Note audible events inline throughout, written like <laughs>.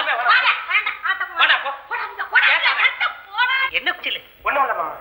இந்த ஆட்டமே வர வாடா, போ. என்ன குச்சிலு? ஒண்ணும் இல்ல மாமா.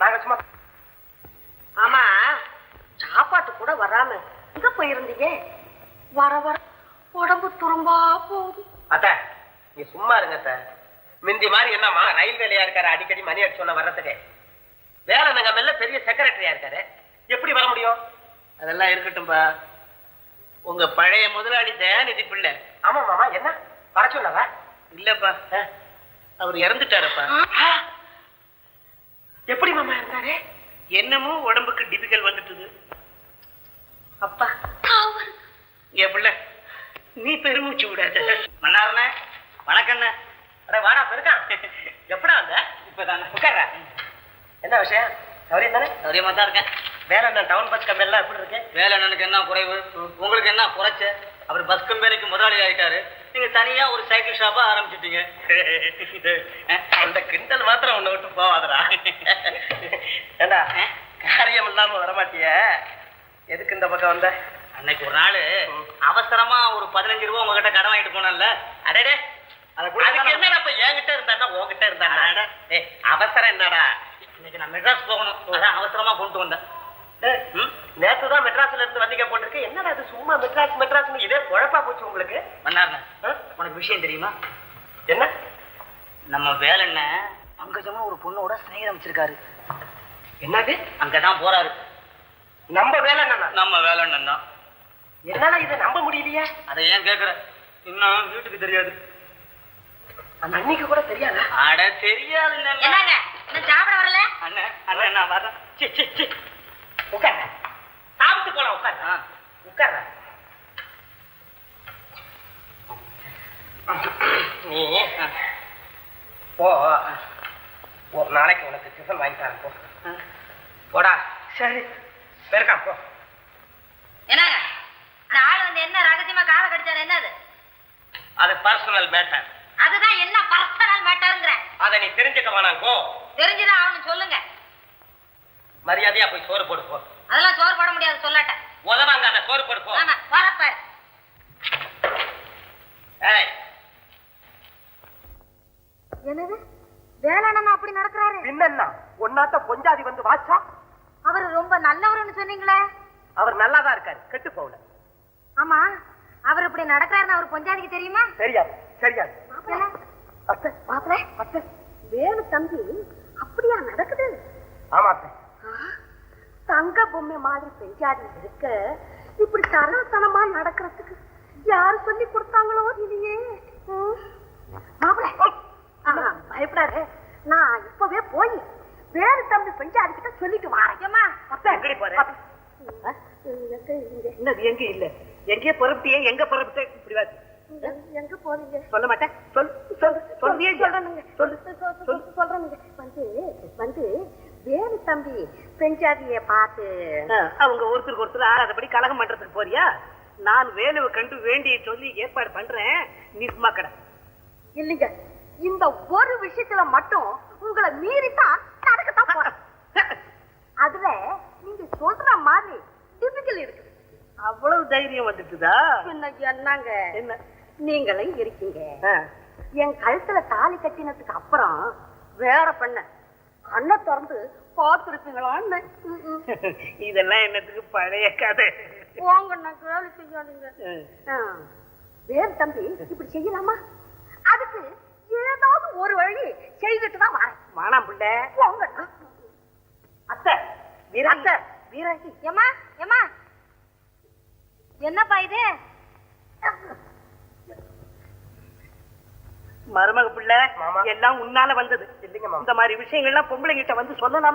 நாங்க சும்மா ஆமா சாப்பாட்டு கூட வராம எங்க போயிருந்தீங்க? வர வர உடம்பு துரும்பா போகுது. அத்த நீ சும்மா இருங்க அத்த. மிந்தி மாதிரி என்னம்மா ரயில் வேலையா இருக்காரு அடிக்கடி மணி அடிச்சு சொன்ன வர்றதுக்கு. வேலை நாங்க மெல்ல பெரிய செக்ரட்டரியா இருக்காரு. எப்படி வர முடியும்? அதெல்லாம் இருக்கட்டும்பா. உங்க பழைய முதலாளி தயாநிதி பிள்ளை. ஆமா மாமா என்ன? வர சொன்னவ? இல்லப்பா. அவர் இறந்துட்டாருப்பா. எப்படி மாமா இருந்தாரு என்னமோ உடம்புக்கு டிபிக்கல் வந்துட்டுது. அப்பா. என் பிள்ளை நீ பெருமூச்சு விடாத. மன்னார்ண்ண வணக்கண்ண. அட வாடா பெருக்கான் எப்படா வந்த? இப்பதானே. உட்கார்றா. என்ன விஷயம்? சௌரியம் தானே? சௌரியமா தான் இருக்கேன். வேற என்ன டவுன் பஸ் கம்பெனி எல்லாம் எப்படி இருக்கு? வேலை அண்ணனுக்கு என்ன குறைவு? உங்களுக்கு என்ன குறைச்ச அவர் பஸ் கம்பெனிக்கு முதலாளி ஆயிட்டாரு. நீங்க தனியா ஒரு சைக்கிள் ஷாப்பா ஆரம்பிச்சிட்டீங்க. <laughs> அந்த கிண்டல் மாத்திரம் உன்னை விட்டு போவாதடா. <laughs> ஏண்டா காரியம் இல்லாம வரமாட்டிய? எதுக்கு இந்த பக்கம் வந்த? அன்னைக்கு ஒரு நாள் அவசரமா ஒரு பதினஞ்சு ரூபா உங்ககிட்ட கடன் வாங்கிட்டு போனேன்ல. அடடே அதை அதுக்கு என்னடா இப்ப என்கிட்ட இருந்தா உன்கிட்ட இருந்தாடா ஏய் அவசரம் என்னடா? இன்னைக்கு நான் மெட்ராஸ் போகணும். அவசரமா கொண்டு வந்தேன் ஏய், ம், நேத்து தான் மெட்ராஸ்ல இருந்து வந்தீங்க போட்டிருக்கு என்னடா அது சும்மா மெட்ராஸ் மெட்ராஸ்னு இதே குழப்பா போச்சு உங்களுக்கு மன்னார்ண்ண விஷயம் தெரியுமா? என்ன? நம்ம வேலைண்ண அங்கஜமா ஒரு பொண்ணோட சிநேகிதம் வச்சிருக்காரு. என்னது? அங்கதான் போறாரு. நம்ம வேலை என்னன்னா நம்ம வேலைண்ணன் தான். என்னால இதை நம்ப முடியலையே. அதை ஏன் கேக்குற? இன்னும் வீட்டுக்கு தெரியாது. அந்த அன்னைக்கு கூட தெரியாதா? அட தெரியாது என்னங்க இன்னும் சாப்பிட வரல? அண்ணன் அண்ணன் நான் வரேன். சி, சி, சி. உட்கார சாப்பிட்டு போலாம் உட்கார உட்கார நீ போ ஒரு நாளைக்கு உனக்கு டிஃபன் வாங்கி தரேன் போ. போடா. சரி. பெருக்கான் போ. என்னங்க? அந்த ஆள் வந்து என்ன ரகசியமா காலை கடிச்சாரு என்னது? அது பர்சனல் மேட்டர் அதுதான் என்ன பர்சனல் மேட்டருங்கிறேன் அதை நீ தெரிஞ்சுக்க வேணாம் போ. தெரிஞ்சுதான் அவனு சொல்லுங்க. மரியாதையா போய் சோறு போடு போ. அதெல்லாம் சோறு போட முடியாது சொல்லாட்ட. உதவாங்க அந்த சோறு போடு போ. ஆமா வரப்பாரு ஏய். என்னது? வேளாண் அப்படி நடக்கிறாரு. பின்னா ஒன்னாத்த பொஞ்சாதி வந்து வாச்சா? அவர் ரொம்ப நல்லவர்னு சொன்னீங்களே. அவர் நல்லாதான் இருக்காரு கெட்டு போகல. ஆமா அவர் இப்படி நடக்கிறாருன்னு அவர் பொஞ்சாதிக்கு தெரியுமா? தெரியாது தெரியாது. அத்தை. மாப்பிள்ள. அத்தை. வேலு தம்பி அப்படியா நடக்குது? ஆமா அத்தை. தங்க பொம்மை மாதிரி பெஞ்சாதி இருக்க இப்படி சரளத்தனமா நடக்கிறதுக்கு யாரு சொல்லி கொடுத்தாங்களோ இல்லையே மாப்பிள்ள. பயப்படாத. நான் இப்பவே போய் வேறு தம்பி பெஞ்சாதி கிட்ட சொல்லிட்டு வரேன். அத்தை எங்கடி போற? என்னது எங்க இல்ல? எங்கேயே பொறுப்பிட்டியே எங்க பொறுப்பிட்ட? இப்படி வாசி எங்க போறீங்க? சொல்ல மாட்டேன். சொல் சொல் சொல்றியே சொல்றேனுங்க. சொல்லு சொல்~ சொல்றேனுங்க. வந்து வந்து வேலு தம்பி பெஞ்சாதிய பார்த்து அவங்க ஒருத்தருக்கு ஒருத்தர் ஆறாதபடி கலகம் பண்றதுக்கு போறியா? நான் வேலுவை கண்டு வேண்டிய சொல்லி ஏற்பாடு பண்றேன். நீ சும்மா கடை. இல்லைங்க. இந்த ஒரு விஷயத்துல மட்டும் உங்களை மீறித்தான் நடக்கத்தான் போறேன். அதுல நீங்க சொல்ற மாதிரி டிபிக்கல் இருக்குது. அவ்வளவு தைரியம் வந்துட்டுதா? என்ன என்னங்க என்ன? நீங்களும் இருக்கீங்க. என் கழுத்துல தாலி கட்டினதுக்கு அப்புறம் வேற பண்ண. கண்ணை திறந்து பார்த்துருப்பீங்களான்னு. இதெல்லாம் என்னத்துக்கு பழைய கதை? போங்க நான் கேள்வி செய்யாதீங்க. வேறு தம்பி இப்படி செய்யலாமா? அதுக்கு ஏதாவது ஒரு வழி செய்துட்டு தான் வரேன். மானம் பிள்ளை. போங்க. அத்தை வீரா அத்தை. வீராகி ஏமா ஏமா என்னப்பா இது? மருமக பிள்ளை. எல்லாம் உன்னால வந்தது. இல்லைங்க இந்த மாதிரி விஷயங்கள்லாம் பொம்பளைங்கிட்ட வந்து சொல்லலாமா?